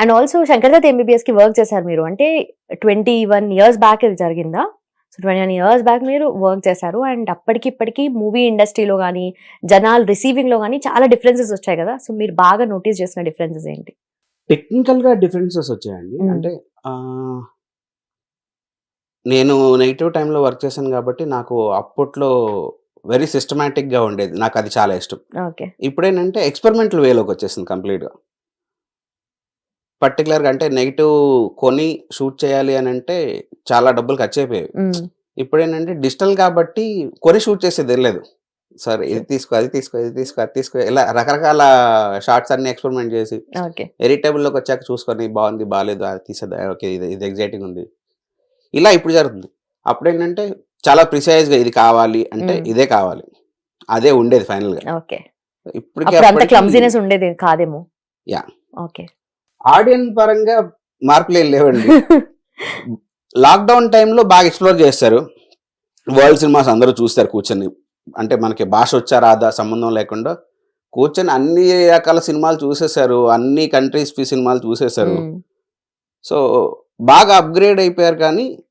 And also Shankardatt ఎంబీబీఎస్కి work చేశారు మీరు. అంటే ట్వంటీ వన్ ఇయర్స్ బ్యాక్ ఇది జరిగిందా? So twenty one years back మీరు వర్క్ చేశారు అండ్ అప్పటికి ఇప్పటికి మూవీ ఇండస్ట్రీలో కానీ జనాలు రిసీవింగ్లో కానీ చాలా డిఫరెన్సెస్ వచ్చాయి కదా? సో మీరు బాగా నోటీస్ చేసిన డిఫరెన్సెస్ ఏంటి? టెక్నికల్గా డిఫరెన్సెస్ వచ్చాయండి. మ్మ్. అంటే నేను నెగిటివ్ టైంలో వర్క్ చేశాను కాబట్టి నాకు అప్పట్లో వెరీ సిస్టమేటిక్గా ఉండేది. నాకు అది చాలా ఇష్టం. ఓకే ఇప్పుడేంటంటే ఎక్స్పెరిమెంటల్ వేలోకి వచ్చేసింది కంప్లీట్గా పర్టికులర్గా అంటే నెగిటివ్ కొని షూట్ చేయాలి అని అంటే చాలా డబ్బులు ఖర్చు అయిపోయాయి ఇప్పుడు ఏంటంటే డిజిటల్ కాబట్టి కొని షూట్ చేసేది లేదు సరే ఇది తీసుకో అది తీసుకో ఇది తీసుకో అది తీసుకో ఇలా రకరకాల షార్ట్స్ అన్ని ఎక్స్పెరిమెంట్ చేసి ఓకే. ఎడిటబుల్లోకి వచ్చాక చూసుకొని బాగుంది బాగాలేదు అది తీసేదా ఓకే ఇది ఇది ఎగ్జైటింగ్ ఉంది. ఇలా ఇప్పుడు జరుగుతుంది. అప్పుడు ఏంటంటే చాలా ప్రిసైజ్గా ఇది కావాలి అంటే. ఇదే కావాలి. అదే ఉండేది ఫైనల్గా. ఓకే. క్లమ్జీనెస్ ఉండేది కాదేమో. Yeah. ఓకే. ఆడియన్స్ పరంగా మార్పులు ఏం లేవండి. లాక్డౌన్ టైంలో బాగా ఎక్స్ప్లోర్ చేస్తారు. వరల్డ్ సినిమాస్ అందరూ చూస్తారు కూర్చొని. అంటే మనకి భాష వచ్చా రాదా సంబంధం లేకుండా కూర్చొని అన్ని రకాల సినిమాలు చూసేశారు. అన్ని కంట్రీస్ సినిమాలు చూసేశారు. సో బాగా అప్గ్రేడ్ అయిపోయారు కానీ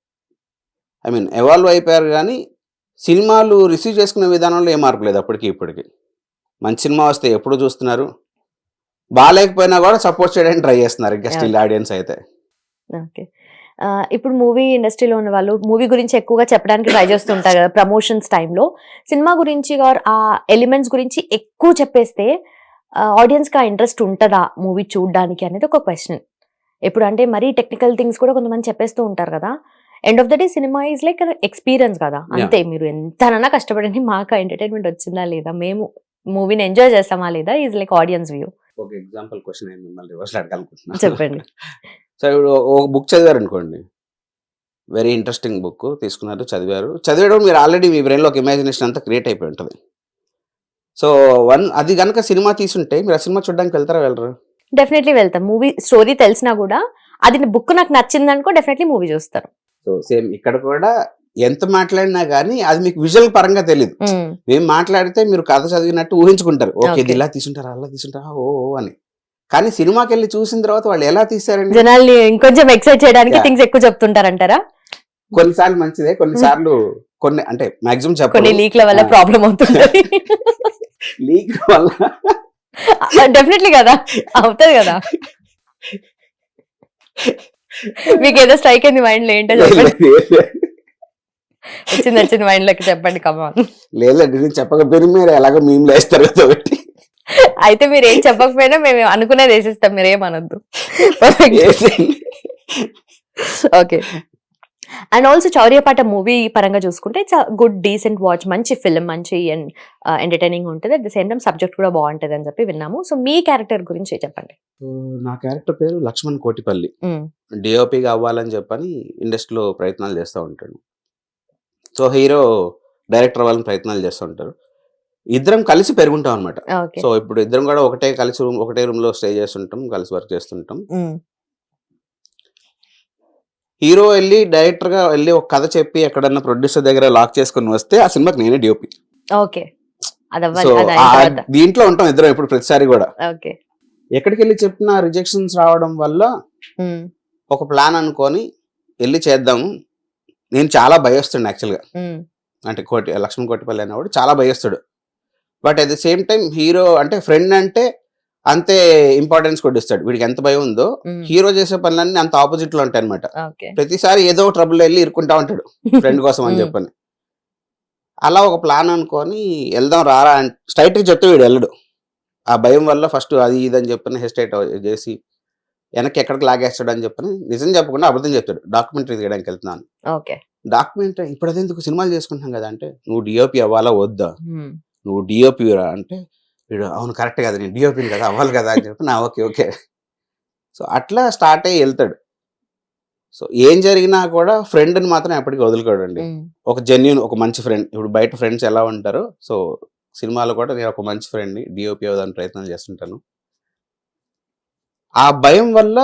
ఐ మీన్ ఎవాల్వ్ అయిపోయారు కానీ సినిమాలు రిసీవ్ చేసుకునే విధానంలో ఏం మార్పు లేదు అప్పటికి ఇప్పటికి. మంచి సినిమా వస్తే ఎప్పుడు చూస్తున్నారు? బాగాలేకపోయినా కూడా సపోర్ట్ చేయడానికి ట్రై చేస్తున్నారు ఇంకా స్టిల్ ఆడియన్స్ అయితే. ఓకే ఆ, ఇప్పుడు మూవీ ఇండస్ట్రీలో ఉన్న వాళ్ళు మూవీ గురించి ఎక్కువగా చెప్పడానికి ట్రై చేస్తుంటారు కదా ప్రమోషన్స్ టైంలో సినిమా గురించి ఆ ఎలిమెంట్స్ గురించి ఎక్కువ చెప్పేస్తే ఆడియన్స్కి ఆ ఇంట్రెస్ట్ ఉంటుందా మూవీ చూడడానికి అనేది ఒక క్వశ్చన్ ఎప్పుడు అంటే మరీ టెక్నికల్ థింగ్స్ కూడా కొంతమంది చెప్పేస్తూ ఉంటారు కదా. End of the day cinema is like experience కదా. అంతే మీరు ఎంతనన్నా కష్టపడండి మాకు ఎంటర్టైన్మెంట్ వచ్చిందా లేదా మేము మూవీని ఎంజాయ్ చేస్తామా లేదా ఈజ్ లైక్ ఆడియన్స్ వ్యూ ఒక ఎగ్జాంపుల్ క్వశ్చన్ నేను మిమ్మల్ని రివర్స్ అడగాలనుకుంటున్నాను చెప్పండి. సో ఇప్పుడు ఒక బుక్ చదివారు అనుకోండి. వెరీ ఇంట్రెస్టింగ్ బుక్ తీసుకున్నారు చదివారు. చదివేయడం మీరు ఆల్రెడీ మీ బ్రెయిన్లో ఒక ఇమాజినేషన్ అంతా క్రియేట్ అయిపోయి ఉంటుంది. సో వన్ అది కనుక సినిమా తీసుంటే మీరు ఆ సినిమా చూడడానికి వెళ్తారా వెళ్ళరు? డెఫినెట్లీ వెళ్తాం. మూవీ స్టోరీ తెలిసినా కూడా అది బుక్ నాకు నచ్చింది అనుకో డెఫినెట్లీ మూవీ చూస్తారు. సో సేమ్ ఇక్కడ కూడా ఎంత మాట్లాడినా కానీ అది మీకు విజువల్ పరంగా తెలియదు మేము మాట్లాడితే మీరు కథ చదివినట్టు ఊహించుకుంటారు. ఓకే ఇది. ఇలా తీసుంటారా అలా తీసుంటారా ఓ అని. కానీ సినిమాకి వెళ్ళి చూసిన తర్వాత వాళ్ళు ఎలా తీశారండి? జనాల్ని ఇంకొంచెం ఎక్సైట్ చేయడానికి. థింగ్స్ ఎక్కువ చెప్తుంటారంటారా? కొన్నిసార్లు మంచిదే కొన్నిసార్లు కొన్ని అంటే మాక్సిమం Hmm. కొన్ని చెప్పండి లీక్ల వల్ల. ప్రాబ్లం అవుతుంది లీక్ వల్ల. డెఫినెట్లీ కదా. అవుతుంది కదా. మీకు ఏదో స్ట్రైక్ అయింది మైండ్లో ఏంటో చెప్పండి. వచ్చింది వచ్చింది మైండ్లోకి చెప్పండి కమాన్ లేదండి నేను చెప్పకపోయినా మీరు ఎలాగో మేము లేస్తారు ఒకటి. అయితే మీరు ఏం చెప్పకపోయినా మేము అనుకునేది వేసిస్తాం మీరు ఏమనొద్దు. Okay and also Chauryapaata movie పరంగా చూసుకుంటే ఇట్స్ గుడ్ డీసెంట్ వాచ్ మంచి ఫిల్మ్ మంచి అండ్ ఎంటర్టైనింగ్ ఉంటుంది. At the same time subject కూడా బాగుంటుంది అని చెప్పి విన్నాము. సో మీ క్యారెక్టర్ గురించి చెప్పండి. నా క్యారెక్టర్ పేరు లక్ష్మణ్ కోటిపల్లి. డిఓపిగా అవ్వాలని చెప్పని ఇండస్ట్రీలో ప్రయత్నాలు చేస్తూ ఉంటాడు. సో హీరో డైరెక్టర్ అవ్వాలని ప్రయత్నాలు చేస్తూ ఉంటారు. ఇద్దరం కలిసి పెరుగుంటాం అనమాట సో ఇప్పుడు ఇద్దరం కూడా ఒకటే కలిసి రూమ్ ఒకటే రూమ్లో స్టే చేస్తుంటాం కలిసి వర్క్ చేస్తుంటాం. హీరో వెళ్ళి డైరెక్టర్గా వెళ్ళి ఒక కథ చెప్పి ఎక్కడన్నా ప్రొడ్యూసర్ దగ్గర లాక్ చేసుకుని వస్తే ఆ సినిమాకి నేనే డిఓపి ఓకే. దీంట్లో ఉంటాం ఇద్దరం ఇప్పుడు ప్రతిసారి కూడా. ఎక్కడికి వెళ్ళి చెప్పిన రిజెక్షన్స్ రావడం వల్ల. ఒక ప్లాన్ అనుకొని వెళ్ళి చేద్దాము నేను చాలా భయస్తుండే యాక్చువల్గా. అంటే కోటి లక్ష్మణ్ కోటిపల్లి అనేవాడు చాలా భయస్తాడు. But at the same time hero అంటే ఫ్రెండ్ అంటే అంతే ఇంపార్టెన్స్ కొట్టిస్తాడు. వీడికి ఎంత భయం ఉందో. హీరో చేసే పనులన్నీ అంత ఆపోజిట్లో ఉంటాయి అనమాట ప్రతిసారి ఏదో ట్రబుల్ వెళ్ళి ఇరుక్కుంటా ఉంటాడు ఫ్రెండ్ కోసం అని. చెప్పని. అలా ఒక ప్లాన్ అనుకొని వెళ్దాం రారా స్ట్రైట్గా చెప్తే వీడు వెళ్ళడు. ఆ భయం వల్ల ఫస్ట్ అది ఇది అని చెప్పని హెస్టేట్ చేసి వెనక్కి ఎక్కడికి లాగేస్తాడు అని చెప్పని నిజం చెప్పకుండా అబద్ధం చెప్తాడు. డాక్యుమెంటరీ తీయడానికి వెళ్తున్నాను. ఓకే. డాక్యుమెంటరీ ఇప్పుడు అదే ఎందుకు సినిమాలు చేసుకుంటున్నాం కదా అంటే నువ్వు డిఓపి అవ్వాలా వద్దా. నువ్వు డిఓపి రా అంటే వీడు అవును కరెక్ట్ కదా నేను డిఓపిని కదా అవ్వాలి కదా అని చెప్పి నా ఓకే ఓకే. సో అట్లా స్టార్ట్ అయ్యి వెళ్తాడు. సో ఏం జరిగినా కూడా ఫ్రెండ్ని మాత్రం ఎప్పటికీ వదులుకోడండి. ఒక జెన్యున్ ఒక మంచి ఫ్రెండ్ ఇప్పుడు బయట ఫ్రెండ్స్ ఎలా ఉంటారో సో సినిమాలో కూడా నేను ఒక మంచి ఫ్రెండ్ని డిఓపి అవ్వడానికి ప్రయత్నం చేస్తుంటాను. ఆ భయం వల్ల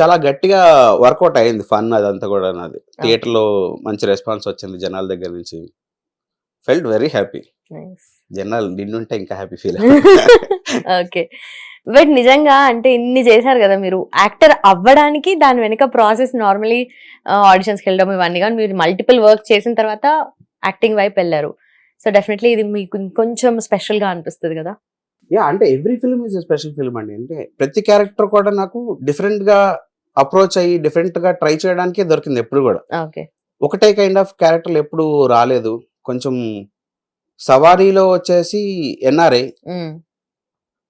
చాలా గట్టిగా వర్కౌట్ అయింది ఫన్ అదంతా కూడా నాది. థియేటర్లో మంచి రెస్పాన్స్ వచ్చింది జనాల దగ్గర నుంచి. Felt very happy. జనాలు నిన్నుంటే ఇంకా హ్యాపీ ఫీల్ ఓకే. బట్ నిజంగా అంటే ఇన్ని చేశారు కదా మీరు యాక్టర్ అవ్వడానికి దాని వెనుక ప్రాసెస్ నార్మలీ ఆడిషన్స్కి వెళ్ళడం ఇవన్నీ కానీ మీరు మల్టిపుల్ వర్క్ చేసిన తర్వాత యాక్టింగ్ వైపు వెళ్ళారు. సో డెఫినెట్లీ ఇది మీకు ఇంకొంచెం స్పెషల్గా అనిపిస్తుంది కదా? యా అంటే every film is special film అండి. అంటే ప్రతి క్యారెక్టర్ కూడా నాకు డిఫరెంట్గా అప్రోచ్ అయ్యి డిఫరెంట్గా ట్రై చేయడానికే దొరికింది ఎప్పుడు కూడా. ఓకే ఒకటే కైండ్ ఆఫ్ క్యారెక్టర్లు ఎప్పుడు రాలేదు. కొంచెం సవారీలో వచ్చేసి ఎన్ఆర్ఐ.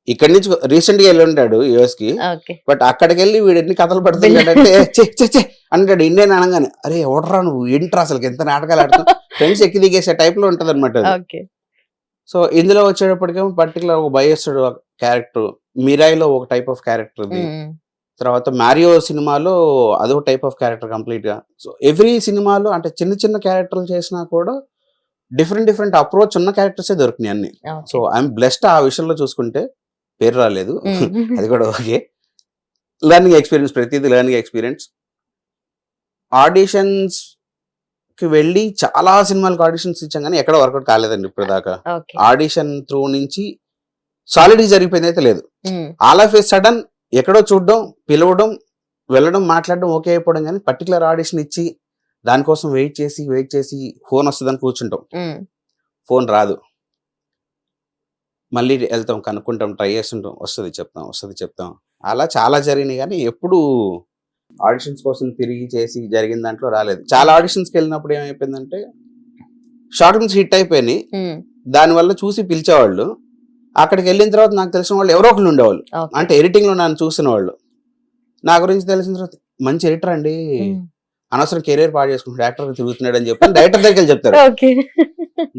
ఇక్కడి నుంచి రీసెంట్గా వెళ్ళి ఉంటాడు యుఎస్కి బట్ అక్కడికి వెళ్ళి వీడు ఎన్ని కథలు పడుతున్నాడంటే అంటాడు ఇండియన్ అనగానే అరే ఎవడరా నువ్వు? ఏంట్రా అసలు ఎంత నాటకాలు ఆడుతున్నావు? ఫ్రెండ్స్ ఎక్కి దిగేసే టైప్లో ఉంటది అనమాట సో ఇందులో వచ్చేటప్పటికేమో పర్టికులర్ ఒక బయస్డ్ క్యారెక్టర్ మిరాయిలో ఒక టైప్ ఆఫ్ క్యారెక్టర్ తర్వాత మారియో సినిమాలో అదొక టైప్ ఆఫ్ క్యారెక్టర్ కంప్లీట్గా. సో ఎవ్రీ సినిమాలో అంటే చిన్న చిన్న క్యారెక్టర్లు చేసినా కూడా డిఫరెంట్ డిఫరెంట్ అప్రోచ్ ఉన్న క్యారెక్టర్స్ దొరికినాయి అన్ని. సో ఐఎమ్ బ్లెస్డ్ ఆ విషయంలో చూసుకుంటే పేరు రాలేదు. అది కూడా ఓకే. లెర్నింగ్ ఎక్స్పీరియన్స్ ప్రతిదీ లెర్నింగ్ ఎక్స్పీరియన్స్ ఆడిషన్స్ కి వెళ్ళి చాలా సినిమాలకు ఆడిషన్స్ ఇచ్చాం కానీ ఎక్కడ వర్కౌట్ కాలేదండి ఇప్పుడు దాకా ఆడిషన్ త్రూ నుంచి సాలిడ్ జరిగిపోయింది అయితే లేదు. ఆల్ ఆఫ్ ఏ సడన్ ఎక్కడో చూడడం పిలవడం వెళ్ళడం మాట్లాడడం ఓకే అయిపోవడం కానీ పర్టికులర్ ఆడిషన్ ఇచ్చి దానికోసం వెయిట్ చేసి వెయిట్ చేసి ఫోన్ వస్తుందని కూర్చుంటాం. ఫోన్ రాదు. మళ్ళీ వెళ్తాం కనుక్కుంటాం ట్రై చేస్తుంటాం. వస్తుంది చెప్తాం వస్తుంది చెప్తాం. అలా చాలా జరిగినాయి కానీ ఎప్పుడు ఆడిషన్స్ కోసం తిరిగి చేసి జరిగిన దాంట్లో రాలేదు. చాలా ఆడిషన్స్కి వెళ్ళినప్పుడు ఏమైపోయిందంటే షార్ట్ ఫిల్మ్స్ హిట్ అయిపోయినాయి. దానివల్ల చూసి పిలిచేవాళ్ళు. అక్కడికి వెళ్ళిన తర్వాత నాకు తెలిసిన వాళ్ళు ఎవరో ఒకళ్ళు ఉండేవాళ్ళు. అంటే ఎడిటింగ్లో నన్ను చూసిన వాళ్ళు. నా గురించి తెలిసిన తర్వాత మంచి ఎడిటర్ అండి. అనవసరం కెరీర్ పాడు చేసుకుంటాడు డైరెక్టర్ తిరుగుతున్నాడు అని చెప్పి డైరెక్టర్ దగ్గరికి వెళ్ళి చెప్తారు ఓకే.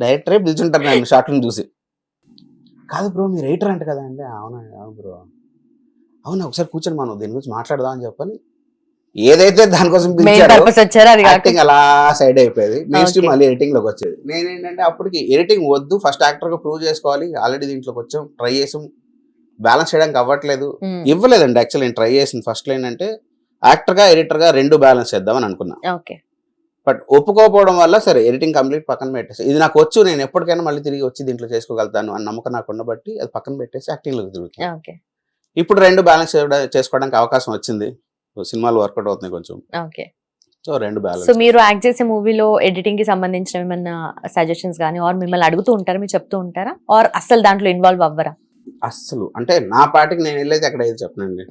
డైరెక్టరే పిలుచుంటారు నన్ను షార్ట్ ఫిల్మ్ చూసి. కాదు బ్రో మీరు రైటర్ అంట కదా అండి. అవునా అవును బ్రో. అవునా ఒకసారి కూర్చొని మనం దీని గురించి మాట్లాడదాం అని చెప్పని ఏదైతే దానికోసం మెయిన్ యాక్టింగ్ అలా సైడ్ అయిపోయేది. Next Okay. మళ్ళీ ఎడిటింగ్లోకి వచ్చేది. నేను ఏంటంటే అప్పటికి ఎడిటింగ్ వద్దు ఫస్ట్ యాక్టర్గా ప్రూవ్ చేసుకోవాలి. ఆల్రెడీ దీంట్లోకి వచ్చాం. ట్రై చేసాం. బ్యాలెన్స్ చేయడానికి అవ్వట్లేదు. ఇవ్వలేదండి. యాక్చువల్ నేను ట్రై చేసింది ఫస్ట్ అంటే యాక్టర్గా ఎడిటర్గా రెండు బ్యాలెన్స్ చేద్దామని అనుకున్నా. ఓకే బట్ ఒప్పుకోకపోవడం వల్ల సరే ఎడిటింగ్ కంప్లీట్ పక్కన పెట్టేసి ఇది నాకు వచ్చు నేను ఎప్పటికైనా మళ్ళీ తిరిగి వచ్చి దీంట్లో చేసుకోగలుగుతాను అని నమ్మకం నాకు ఉండబట్టి అది పక్కన పెట్టేసి యాక్టింగ్లోకి తిరుగుతుంది ఓకే ఇప్పుడు రెండు బ్యాలెన్స్ చేసుకోవడానికి అవకాశం వచ్చింది. సినిమాలు వర్కౌట్ అవుతున్నాయి కొంచెం. ఓకే. సో రెండు సో బ్యాలెన్స్ మీరు యాక్ట్ చేసే మూవీలో ఎడిటింగ్కి సంబంధించిన ఏమన్నా సజెషన్స్ కానీ ఆర్ మిమ్మల్ని అడుగుతూ ఉంటారా? మీరు చెప్తూ ఉంటారా? ఆర్ అసలు దాంట్లో ఇన్వాల్వ్ అవ్వరా? అస్సలు. అంటే నా పాటికి నేను వెళ్ళేది అక్కడ ఏది చెప్పనండి.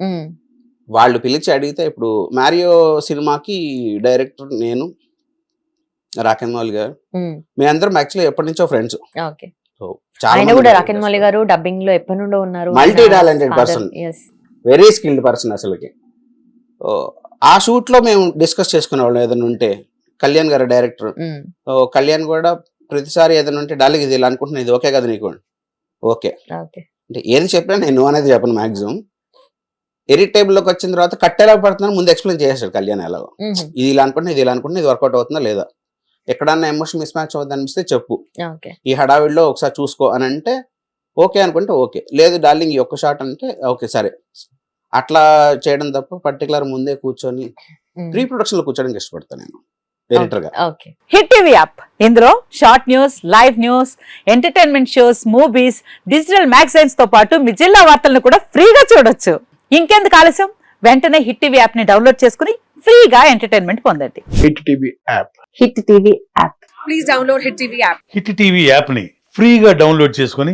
వాళ్ళు పిలిచి అడిగితే ఇప్పుడు మారియో సినిమాకి డైరెక్టర్ నేను రాకెన్ మౌలి గారు మీ అందరం యాక్చువల్లీ ఎప్పటి నుంచో ఫ్రెండ్స్ ఓకే. చాలా ఆయన కూడా రాకెన్ మౌలి గారు డబ్బింగ్లో ఎప్పటి నుండో ఉన్నారు. Talented person. Yes very skilled person అసలుకి. ఆ షూట్లో మేము డిస్కస్ చేసుకునేవాళ్ళం ఏదైనా ఉంటే. కళ్యాణ్ గారు డైరెక్టర్. కళ్యాణ్ కూడా ప్రతిసారి ఏదైనా ఉంటే డాలికి ఇది ఇలా అనుకుంటున్నా ఇది ఓకే కదా నీకు ఓకే. ఓకే. అంటే ఏది చెప్పినా నేను అనేది చెప్పను మాక్సిమం. లోకి వచ్చిన తర్వాత కట్టెలా పడుతున్నాను ముందు ఎక్స్ప్లెయిన్ చేసేసాడు కళ్యాణ్ ఎలాగో ఇది ఇలా అనుకుంటున్నా ఇది ఇలా అనుకుంటున్నా ఇది వర్కౌట్ అవుతుందా లేదా. ఎక్కడన్నా ఎమోషన్ మిస్ మ్యాచ్ అవుతుంది అనిపిస్తే చెప్పు. ఈ హడావిడిలో ఒకసారి చూసుకో అని అంటే ఓకే అనుకుంటే ఓకే. లేదు డార్లింగ్ ఈ ఒక్క షాట్ అంటే ఓకే సరే. అట్లా చేయడం తప్ప పర్టికులర్ ముందే కూర్చొని ప్రీ ప్రొడక్షన్లో కూర్చోడానికి ఇష్టపడతాను నేను ఎడిటర్గా. ఓకే హిట్ టీవీ యాప్ ఇందులో short news live news entertainment shows movies digital మ్యాగజైన్స్తో పాటు మీ జిల్లా వార్తలను కూడా ఫ్రీగా చూడొచ్చు. ఇంకెందుకు ఆలస్యం? వెంటనే హిట్ టీవీ యాప్ని డౌన్లోడ్ చేసుకుని ఫ్రీగా ఎంటర్టైన్మెంట్ పొందండి. Hit TV app hit TV app please download Hit TV app. Hit TV యాప్ని ఫ్రీగా డౌన్లోడ్ చేసుకొని